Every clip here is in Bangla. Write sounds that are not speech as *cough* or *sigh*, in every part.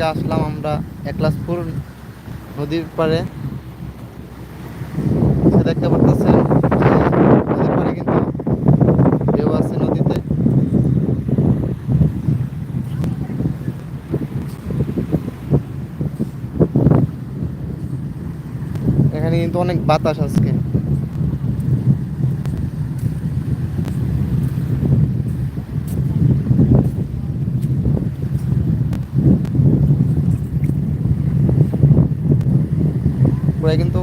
আজকে আসলাম আমরা একলাসপুর নদীর পাড়ে। দেখতে নদীর পাড়ে নদীতে। এখানে কিন্তু অনেক বাতাস আজকে পুরাই কিন্তু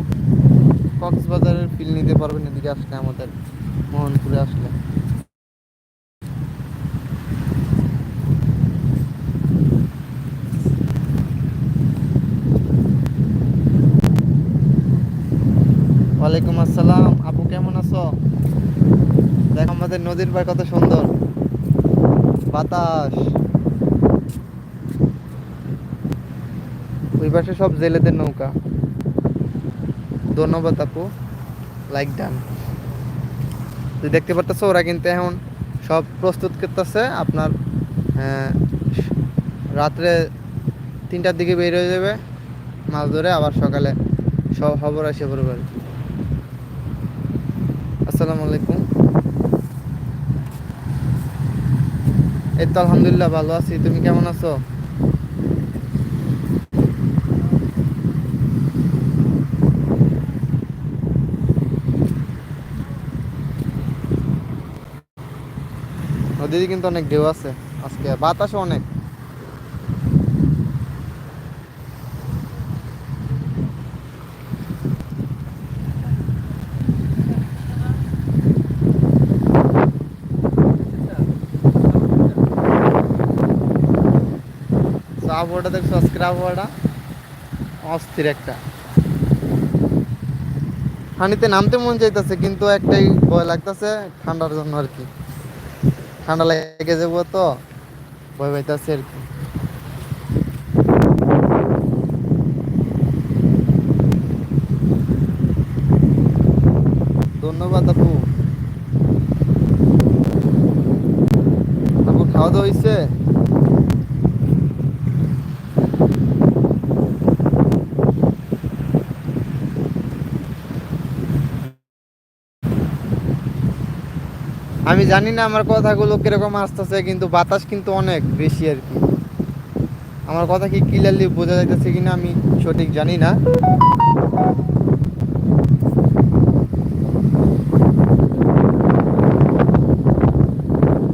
কক্সবাজারের ফিল নিতে পারবেন এদিকে আসলে আমাদের মোহনপুরে আসলে। ওয়ালাইকুম আসসালাম। আপু, কেমন আছো? দেখ আমাদের নদীর পাড় কত সুন্দর। বাতাস। ওই পাশে সব জেলেদের নৌকা। ধন্যবাদ আপু। Like done. তুই দেখতে পারতেছো ওরা কিন্তু এখন সব প্রস্তুত করতেছে। আপনার আহ, রাত্রে তিনটার দিকে বের হয়ে যাবে মাছ ধরে আবার সকালে সব খবর আসে পড়বে আসসালামু আলাইকুম। এই তো আলহামদুলিল্লাহ ভালো আছি। তুমি কেমন আছো? নদীতে কিন্তু অনেক ঢেউ আছে আজকে, বাতাসও অনেক। আবহাওয়াটা দেখছ আজকের আবহাওয়াটা অস্থির একটা। পানিতে নামতে মন চাইতেছে, কিন্তু একটাই ভয় লাগতেছে, ঠান্ডার জন্য আর কি। ঠান্ডা লেগে যাব তো ভয় পাইতেছে আর কি। ধন্যবাদ আপু। আপু খাওয়া দাওয়া হয়েছে আমি জানি না আমার কথাগুলো কীরকম আসতেছে, কিন্তু বাতাস কিন্তু অনেক বেশি আর কি। আমার কথা কি ক্লিয়ারলি বোঝা যাইতেছে কিনা আমি সঠিক জানি না।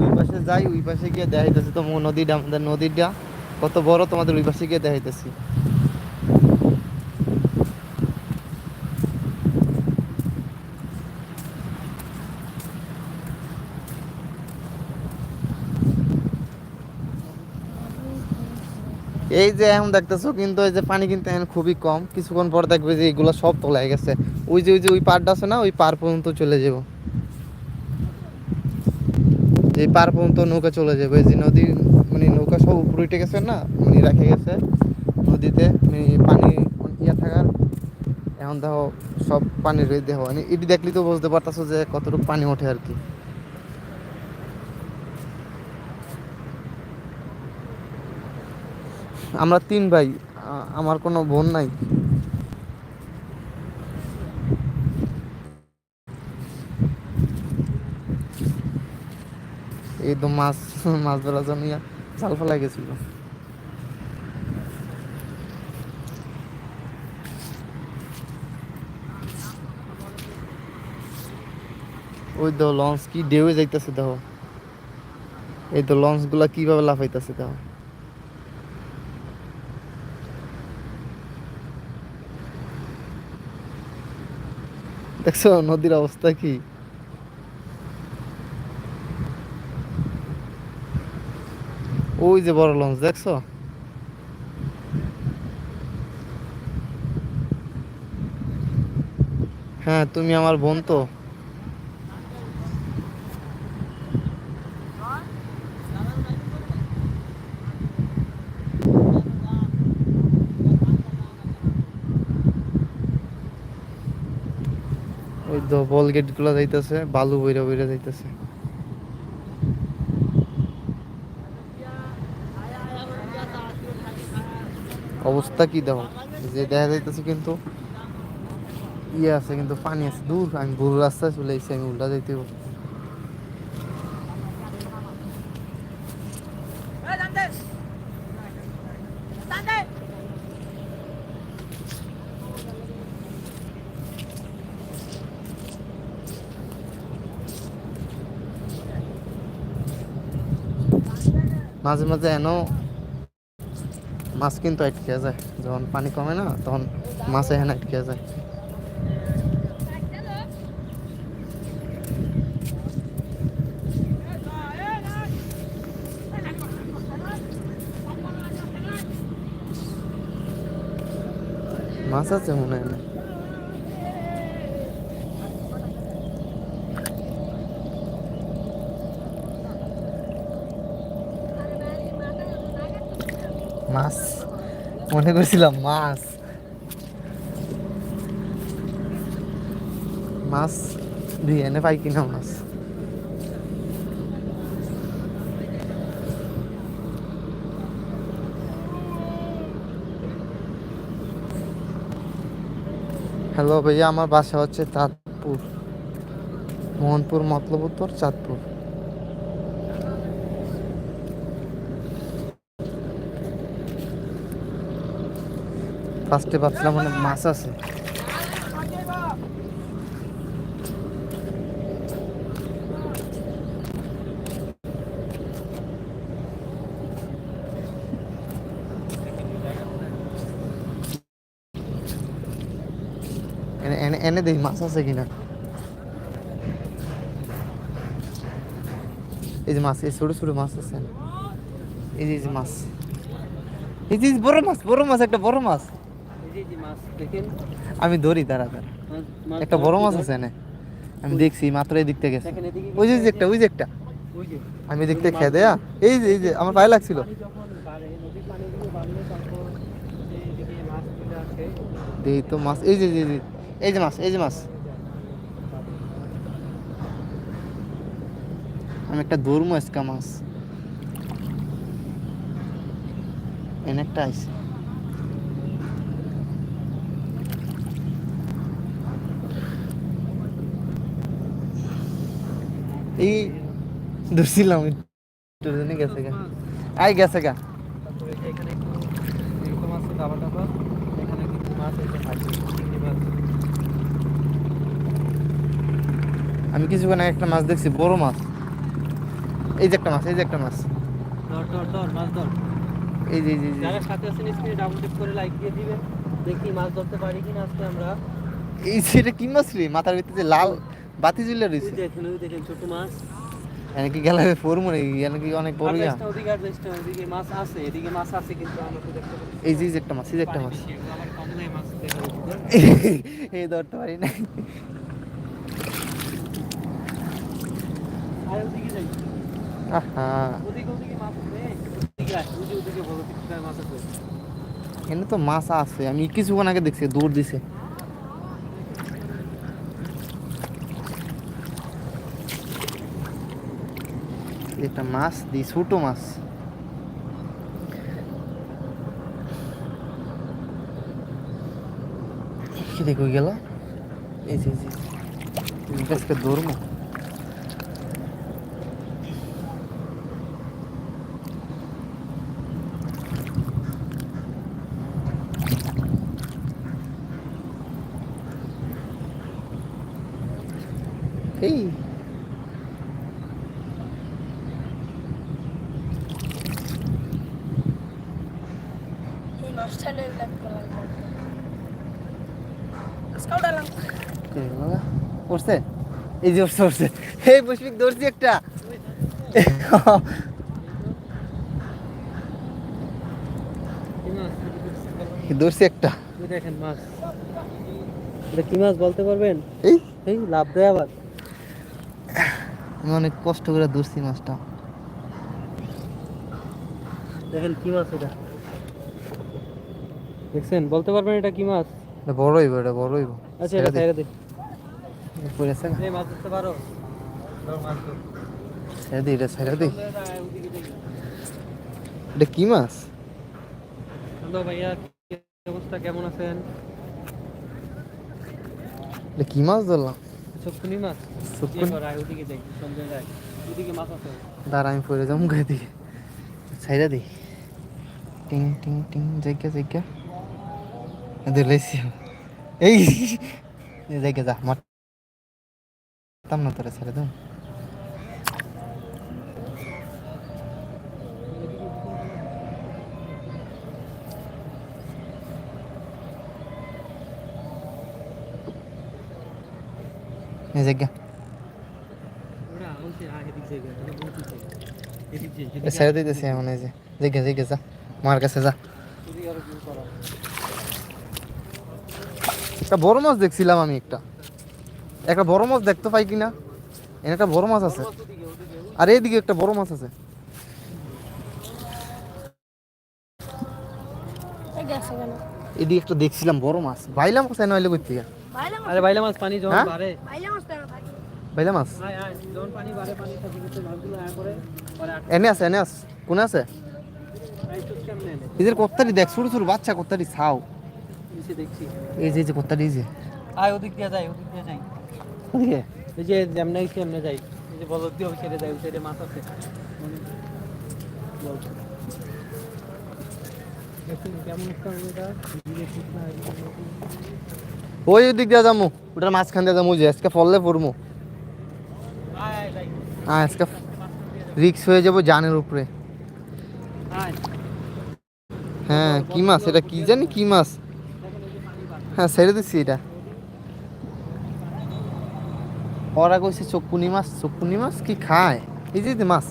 ওই পাশে যাই, ওই পাশে গিয়ে দেখাইতেছি তো নদীটা, আমাদের নদীটা। কত বড় তোমাদের ওই পাশে গিয়ে দেখাইতেছি। এই যে এখন দেখতেছো, কিন্তু এই যে পানি কিন্তু এখন খুবই কম। কিছুক্ষণ পর দেখবে যে এগুলো সব তোলায় গেছে। ওই যে ওই যে, ওই পাড়টা আছে না, ওই পার পর্যন্ত চলে যাব। এই পার পর্যন্ত নৌকা চলে যাবে। যে নদী মানে নৌকা সব উপরে উঠে গেছে না মানে রেখে গেছে নদীতে মানে পানি ইয়া থাকার। এখন দেখো, সব পানির দেহ মানে এটি দেখলি তো বুঝতে পারতাছো যে কতটুকু পানি ওঠে আর কি। আমরা তিন ভাই আমার কোনো বোন নাই। এই তো মাছ মাছ ধরার জন্য জাল ফেলা গেছিল। ওই তো লঞ্চ কি ঢেউয়ে যাইতেছে দেখো। এই তো লঞ্চগুলা কীভাবে লাফাইতেছে দেখো। দেখছ নদীর অবস্থা কি? ওই যে বড় লঞ্চ দেখছ? হ্যাঁ তুমি আমার বোন তো তো গেটগুলো যাইতেছে, বালু বইরা বইরা যাইতেছে। অবস্থা কি দেখো? যে দেখা যাইতেছে কিন্তু ইয়ে আছে, কিন্তু পানি আছে। দূর, আমি ভুল রাস্তায় চলে আমি উল্টা যাইতে মাঝে মাঝে এনো মাছ কিন্তু আটকে যায়। যখন পানি কমে না, তখন মাছ এখানে আটকে যায়। মাছ আছে মনে হয় না। মাছ। মনে করছিলাম মাছ। মাছ দুই এনে পাই কিনা মাছ। হ্যালো ভাইয়া, আমার বাসা হচ্ছে চাঁদপুর। মোহনপুর মতলব উত্তর চাঁদপুর। ফার্স্টে ভাবছিলাম মানে মাছ আছে। এনে এনে দেখি মাছ আছে কিনা। এই যে মাছ, এই ছোট ছোট মাছ আছে। এই যে মাছ। এই যে বড় মাছ বড় মাছ, একটা বড় মাছ। আমি ধরি দাঁড়া দাঁড়া। একটা বড় মাছ আছে এনে। আমি দেখছি মাত্র এই দিক থেকে গেছে ওই যে ওই যে একটা ওই যে একটা। আমি দেখতে খেয়ে দেয়া। এই যে এই যে আমার পায়ে লাগছিল। এই তো মাছ এই যে এই যে মাছ এই যে মাছ। আমি একটা ধরবো আজকা মাছ। এনে একটা আইসি এই ধরছিলাম জন্য গেছে গা। আই গেছে গা। আমি কিছুক্ষণ আগে একটা মাছ দেখছি বড় মাছ। এই যে একটা মাছ এই যে একটা মাছ। এই যে এই যে, এই যে। যারা সাথে আছেন স্ক্রিনে ডাবল টিপ করে লাইক দিয়ে দিবেন। দেখি মাছ ধরতে পারি কিনা আজকে আমরা। এই সেটা কি মাছ রে? মাথার ভিতরে যে লাল বাতি জ্বলে ওই রয়েছে দেখেন ওই দেখেন ছোট মাছ। এনে কি গেলে ফোর মনে এনে কি অনেক বড় ইয়া? ওদিকে আর দেশটা ওদিকে মাছ আছে এদিকে মাছ আছে কিন্তু আমরা তো দেখতে পাচ্ছি এই যে একটা মাছ এই যে একটা মাছ। আমার কমলাই মাছ দেখা *laughs* এই ধরতে পারি না। আর ওদিকে যাই। আহা। ওদিকে ওদিকে মাছ ওদিকে ওদিকে ওদিকে বড় কিছু মাছ আছে। এখানে তো মাছ আছে আমি কিছুক্ষণ আগে দেখছি দৌড় দিছে। এটা মাছ দি ছোট মাছ। কি দেখো গেল? এই যে এই যে, এই গাছকে ধরবো এই এই মাছটা লাগবে স্কাউট আলাম এই বাবা, উঠছে এই যে উঠছে এই পুষ্পিক ধরছি একটা। ধরছি একটা। দেখেন মাছ। এটা কি মাছ বলতে পারবেন? এই? এই লাভ দেয় আবার আমি অনেক কষ্ট করে ধরছি মাছটা। দেখেন কি মাছ এটা। দেখছেন? বলতে পারবেন এটা কি মাছ? এটা বড় হইব এটা বড় হইব। আচ্ছা এটা ছেড়ে পড়েছে না মাছ ধরতে পারো ধর মাছ ধর ছেড়ে দিই এটা ছেড়ে দিই এটা কি মাছ হ্যালো ভাইয়া কি অবস্থা কেমন আছেন এটা কি মাছ ধরলাম মাছ? ইয়ে ওদিকে যাই ওদিকে আছে দাঁড়া আমি পড়ে যাব গায়ে দিকে ছাইরা দি টিং টিং টিং জায়গা জায়গা দিলাইছি এই জায়গা যা মারতাম না তোরা ছেড়ে দাও ছেড়ে দিতেছি এমন এই যে জায়গা জায়গা যা মার কাছে যা। একটা বড় মাছ দেখছিলাম আমি একটা। একটা বড় মাছ দেখতে পাই কিনা? এখানে একটা বড় মাছ আছে। আর এইদিকে একটা বড় মাছ আছে। এদিকে একটা দেখছিলাম বড় মাছ। বাইলাম কোথায় নইলে কই থেকে? বাইলা মাছ আরে বাইলা মাছ পানি যখন হ্যাঁ? বাড়ে। বাইলা মাছ? কেন থাকে বাইলা মাছ আয় আয় যখন পানি বাড়ে পানি থাকে কিন্তু মাছগুলো আয় করে এনে আছে এনে আছে। কোন আছে? এনে এদের কত্তারি দেখ ছোট ছোট বাচ্চা কত্তারি ছাও। দেখছি। এই যে এই যে কত্তারি এই যে। আয় ওদিক দিয়ে যাই ওদিক দিয়ে যাই। ওদিকে? এই যে যেমনে গেছি যাই। এই যে বলদ দিয়ে ওই যাই মাছ আছে দিকে দিয়ে যামু। ওটার মাঝখান দিয়ে যামু যে আজকে ফললে আয় হ্যাঁ আজকে রিক্স হয়ে যাব জানের উপরে। হ্যাঁ কি মাছ? এটা কি জানি কি মাছ? হ্যাঁ ছেড়ে দিচ্ছি এটা। ওরা কইছে, চকুনি মাছ চকুনি মাছ কি খায়? এই যে মাছ।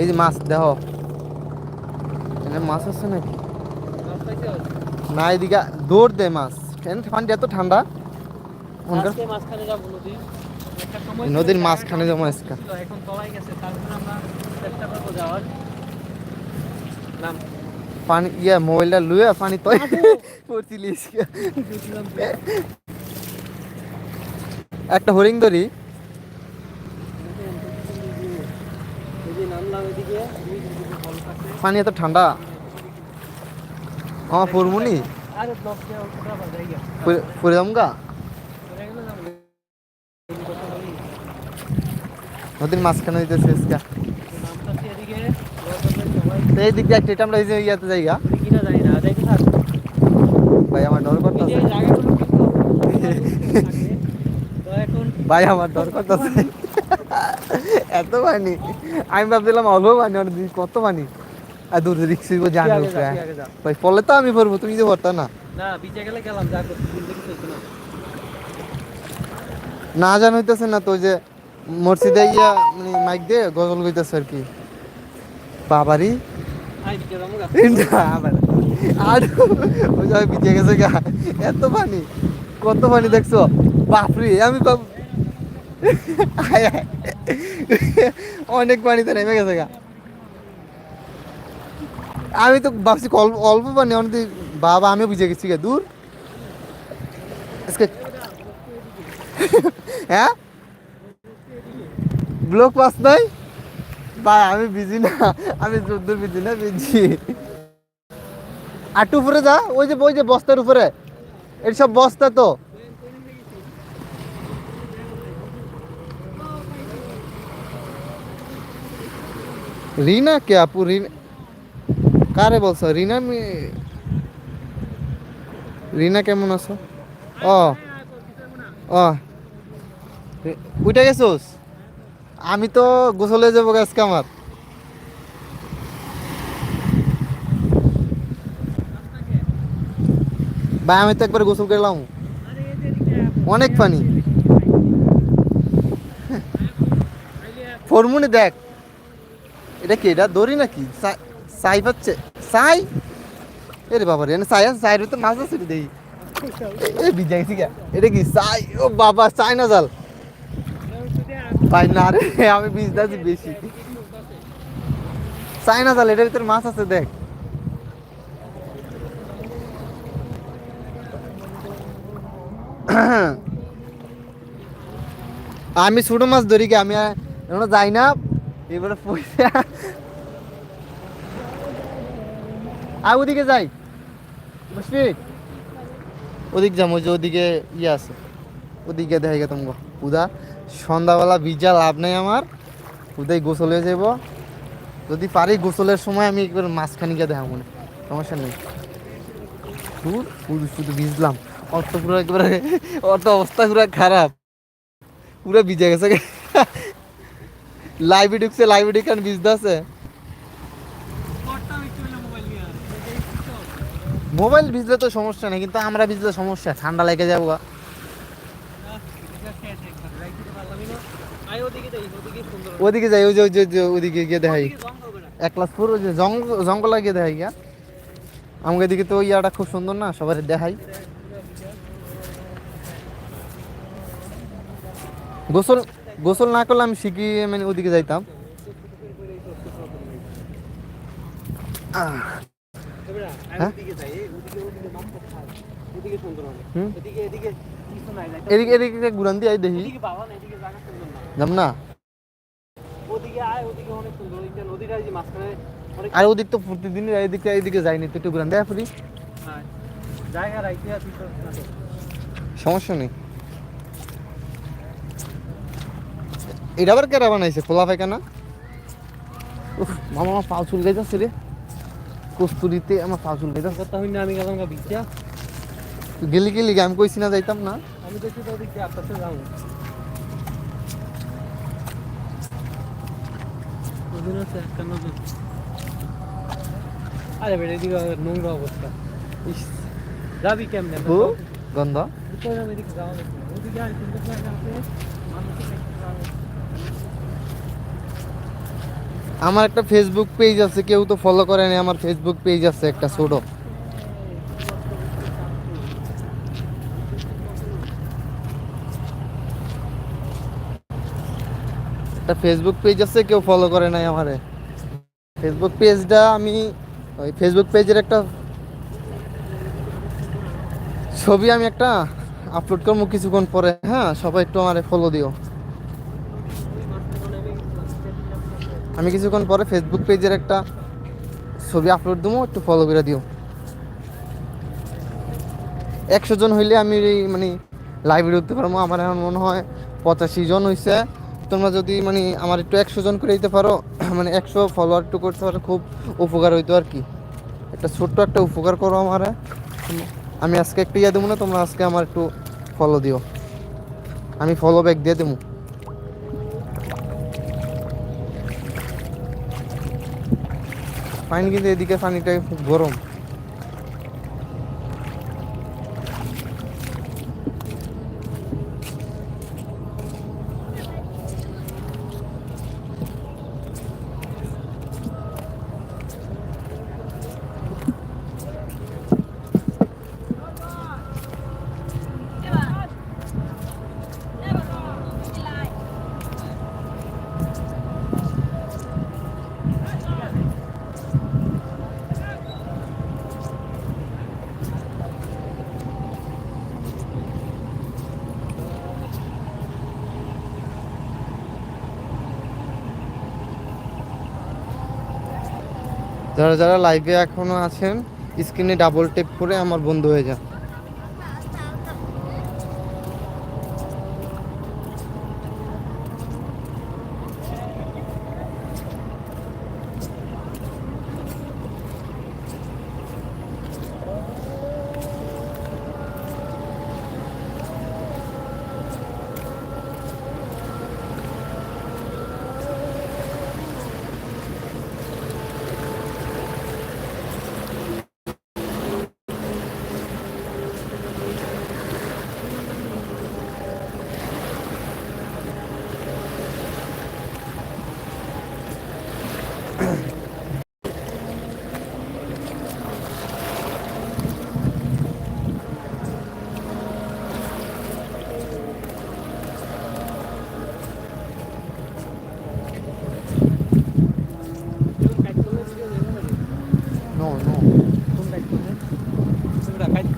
এই যে মাছ এখানে মাছ আছে নাকি? না এদিকে দৌড় দেয় মাছ। কেন? ঠান্ডা এত ঠান্ডা? নদীর মাঝখানে যাব আজকে। এখন তলায় গেছে তারপরে আমরা চেষ্টা করব যাওয়ার। নাম। পানি ইয়া মোবাইলটা লুয়ে পানি তো পড়ছিলিস *laughs* একটা হরিং ধরি পানি এত ঠান্ডা। আমার যাম গা পরে বলি নদীর মাঝখানে হইতেছে তো এই দিক দিয়ে একটা আমরা এই যে ইয়াতে থাক ভাই, আমার ডর করতেছে। ভাই, আমার ডর করতেছে। এত পানি। আমি ভাবছিলাম অল্প পানি অনেক কত পানি? আর দূর রিক্সি কি জানো যা ভাই পড়লে তো আমি পড়ব তুমি যে পড়তা না। না বিচে গেলে গেলাম যা জান হইতেছে না তো যে মসজিদে ইয়া মানে মাইক দিয়ে গজল গইতেছে আর কি। বাবারি। আর ওই যে গেছে গা এত পানি কত পানি দেখছ? বাপরে আমি। অনেক পানিতে নেমে গেছে গা। আমি তো ভাবছি অল্প অল্প পানি অনেক বাবা, আমিও ভিজে গেছি গা, দূর। আজকে হ্যাঁ? ব্লক পাস নাই? বা আমি বিজি না, আমি যদ্দূর বিজি না বিজি আটু উপরে যা, ওই যে ওই যে বস্তার উপরে। এই সব বস্তা তো। কে আপু, রিনা কারে বলছো? রিনা রিনা কেমন আছো? ও। ও। উঠে গেছোস? আমি তো গোসলে যাব আজকে আমার। ভাই, আমি তো একবার গোসল করলাম অনেক পানি। ফরমুনি দেখ। এটা কি, এটা দড়ি নাকি? সাই পাচ্ছে সাই? এরে বাবা রে সাই আছে সাইয়ের তো মাছ আছে দেখি এ বিজাই গেছি গা এটা কি সাই? ও বাবা, সাই না জাল। ভাই না রে, আমি ভিজতেছি বেশি। চাই না তাহলে এটার ভিতরে মাছ আছে, দেখ। আমি ছোট মাছ ধরি কি, আমি যাই না। এবারে পয়সা আর ওদিকে যাই। বুঝলি ওদিক ওই যে ওদিকে ইয়ে আছে। ওদিকে দেখা গে তোমাকে। উদা, সন্ধ্যাবেলা ভিজা লাভ নেই আমার। উদাই গোসলে যাব যদি পারি গোসলের সময় আমি একবার মাঝখানে গিয়ে দেখা মনে। সমস্যা নেই। শুধু শুধু ভিজলাম। অত পুরো একবারে অত অবস্থা পুরো খারাপ। পুরো ভিজে গেছে। লাইভে ঢুকছে, লাইভে ঢুকে ভিজতে আছে। মোবাইল ভিজলে তো সমস্যা নেই, কিন্তু আমরা ভিজলে সমস্যা, ঠান্ডা লেগে যাব গা। ওদিকে যাই, ওই যে ওদিকে গিয়ে দেখাই। এক ক্লাস ফোর ওই যে জঙ্গল গিয়ে দেখাই গিয়া আমাকে এদিকে তো ইয়াটা খুব সুন্দর না সবার দেখাই গোসল গোসল না করলে আমি শিখি মানে ওদিকে যাইতাম এদিকে এদিকে এদিকে ঘুরান দিয়ে দেখি। যাম না। আর ওদিক তো প্রতিদিন এদিকে এদিকে যাইনি তো একটু ঘুরান দেয় ফুরি। সমস্যা নেই। এটা আবার কেরা বানাইছে? খোলা পায়খানা? মামা আমার পা চুল গাইতেছে রে। কস্তুরিতে আমার পা চুল গাইতেছে কথা হইনা আমি গেলাম গা বিচ্ছা। গেলি গেলি আমি কইছি না যাইতাম না। আমি দেখছি তো আস্তে যাব। আছে একটা আরে বেটা এদিকে নোংরা অবস্থা। ইস যাবি কেমনে? ও গন্ধ। ওদিকে আর আছে মানুষের দেখতে যাওয়া আমার একটা ফেসবুক পেজ আছে, কেউ তো ফলো করে না আমার ফেসবুক পেজ আছে একটা ছোট। একটা ফেসবুক পেজ আছে, কেউ ফলো করে নাই আমারে। ফেসবুক পেজটা আমি, ওই ফেসবুক পেজের একটা ছবি আমি একটা আপলোড করব কিছুক্ষণ পরে হ্যাঁ? সবাই একটু আমারে ফলো দিও। আমি কিছুক্ষণ পরে ফেসবুক পেজের একটা ছবি আপলোড দেবো একটু ফলো করে দিও। একশো জন হইলে আমি মানে লাইভে উঠতে পারব। আমার এখন মনে হয় পঁচাশি জন হয়েছে তোমরা যদি মানে আমার একটু একশো জন করে দিতে পারো *clears throat* মানে একশো ফলোয়ার একটু করতে পারো, খুব উপকার হইতো আর কি। একটা ছোট্ট একটা উপকার করো আমার। আমি আজকে একটা ইয়ে দেবো না, তোমরা আজকে আমার একটু ফলো দিও। আমি ফলো ব্যাক দিয়ে দেবো পানি কিন্তু এদিকে পানিটা খুব গরম যারা যারা লাইভে এখনও আছেন স্ক্রিনে ডাবল টেপ করে আমার বন্ধু হয়ে যান।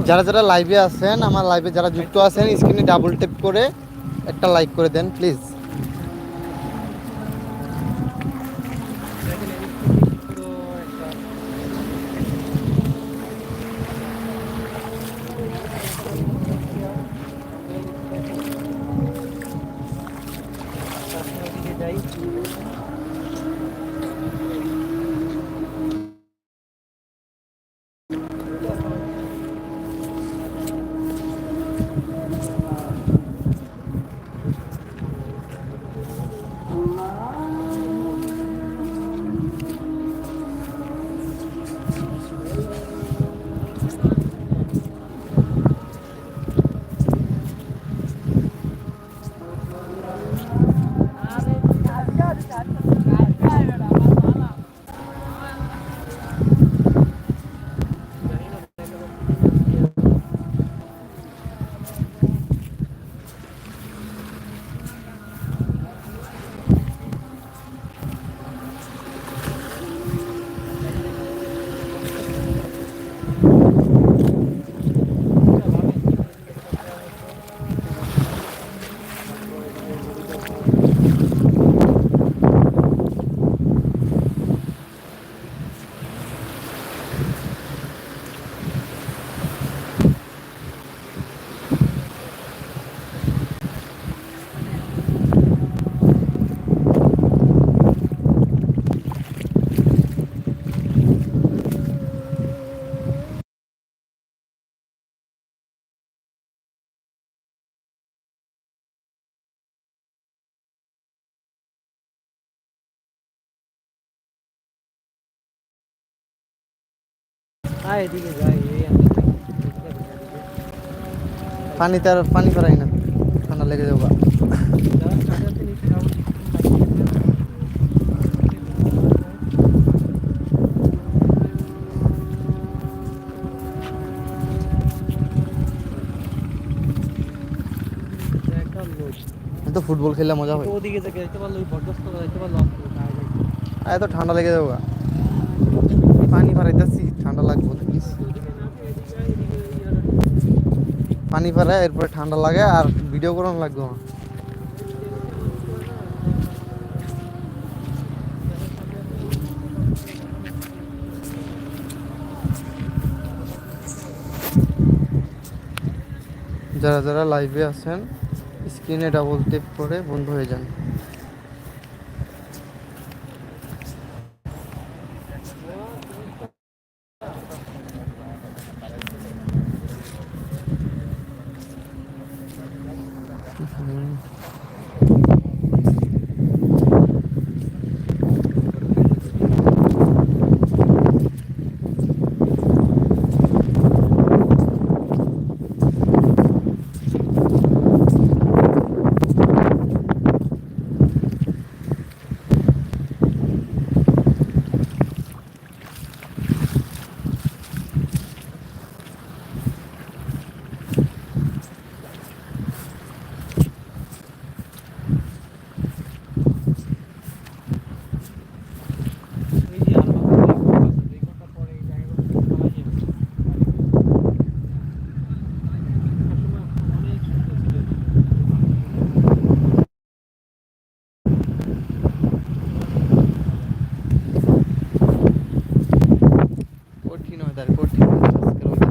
যারা যারা লাইভে আছেন, আমার লাইভে যারা যুক্ত আছেন স্ক্রিনে ডাবল টেপ করে একটা লাইক করে দেন প্লিজ এদিকে যাই এই আমি পানিতে আর পানি ফেরাই না ঠান্ডা লেগে যাব একটা লোক তো ফুটবল খেললে মজা হয় তো ওদিকে যে যেতে পারল ওই বরদাস্ত করে যেতে পারল এত ঠান্ডা লেগে যাব পানি ফারাইতেছি ঠান্ডা লাগবে প্লিজ পানি ফারাই এরপরে ঠান্ডা লাগে আর ভিডিও করানো লাগবে আমার। যারা যারা লাইভে আছেন স্ক্রিনে ডাবল টেপ করে বন্ধ হয়ে যান হুম। এই যে আর বাকি দুই ঘণ্টা পরে এই জায়গাগুলো খাওয়া যাবে অনেক সুন্দর ছিল কঠিন ওয়েদার কঠিন আজকের weather।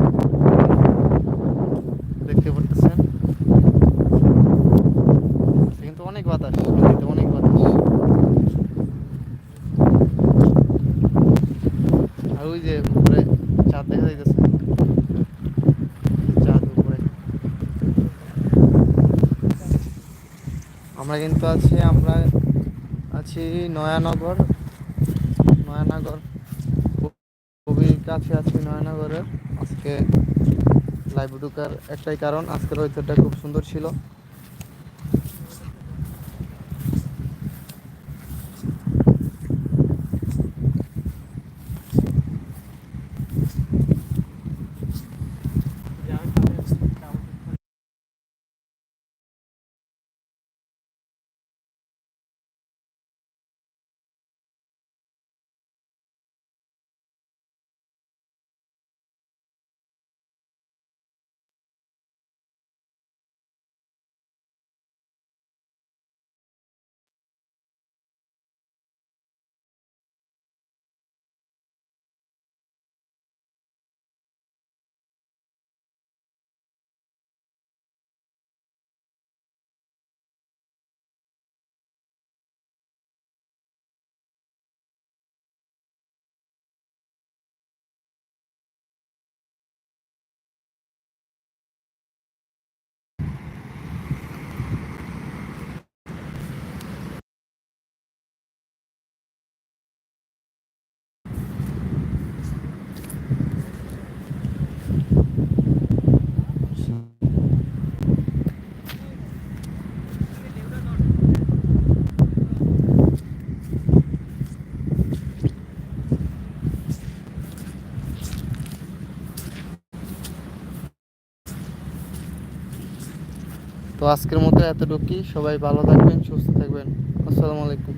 দেখতে পারতেছেন কিন্তু অনেক বাতাস নদীতে অনেক বাতাস আর ওই যে উপরে চাঁদ দেখা যাইতেছে চাঁদ উপরে আমরা কিন্তু আছি, আমরা আছি নয়ানগর নয়ানগর, খুবই কাছে আছি নয়ানগরের আজকে লাইভ ঢুকার একটাই কারণ, আজকের ওয়েদারটা খুব সুন্দর ছিল। তো আজকের মতো এতটুকুই। সবাই ভালো থাকবেন সুস্থ থাকবেন। আসসালামু আলাইকুম।